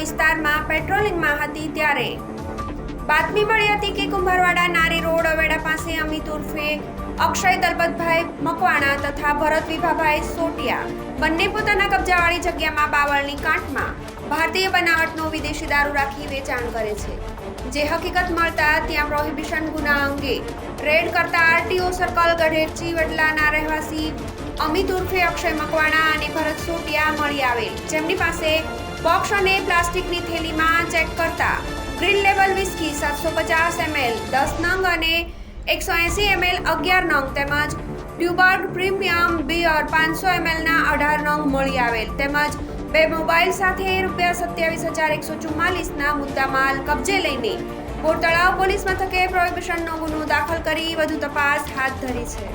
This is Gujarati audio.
વિસ્તારમાં પેટ્રોલિંગમાં હતી ત્યારે. બાતમી મળી હતી કે કુંભારવાડા નારી રોડ અવેડા પાસે અમિત ઉર્ફે અક્ષય દલપતભાઈ મકવાણા તથા ભરત વિભાભાઈ સોટિયા બંને પોતાના કબજાવાળી જગ્યામાં બાવળની કાંઠમાં ભારતીય બનાવટનો વિદેશી દારૂ રાખી વેચાણ કરે છે. જે હકીકત મળતા ત્યાં પ્રોહિબિશન ગુના અંગે રેડ કરતા આરટીઓ સર્કલ ગઢેરચી વડલાના રહેવાસી અમિત ઉર્ફે અક્ષય મકવાણા અને ભરત સોટિયા મળી આવેલ જેમની પાસે બોક્સ અને પ્લાસ્ટિકની થેલીમાં ચેક કરતા ગ્રીન લેબલ વિસ્કી સાતસો પચાસ એમએલ દસ નંગ અને એકસો એંસી એમએલ અગિયાર નંગ તેમજ ડ્યુબર્ગ પ્રીમિયમ બિયર પાંચસો એમએલના અઢાર નંગ મળી આવેલ. તેમજ બે મોબાઈલ સાથે રૂપિયા સત્યાવીસ હજાર એકસો ચુમ્માલીસના મુદ્દામાલ કબજે લઈને બોરતળાવ પોલીસ મથકે પ્રોહિબિશનનો ગુનો દાખલ કરી વધુ તપાસ હાથ ધરી છે.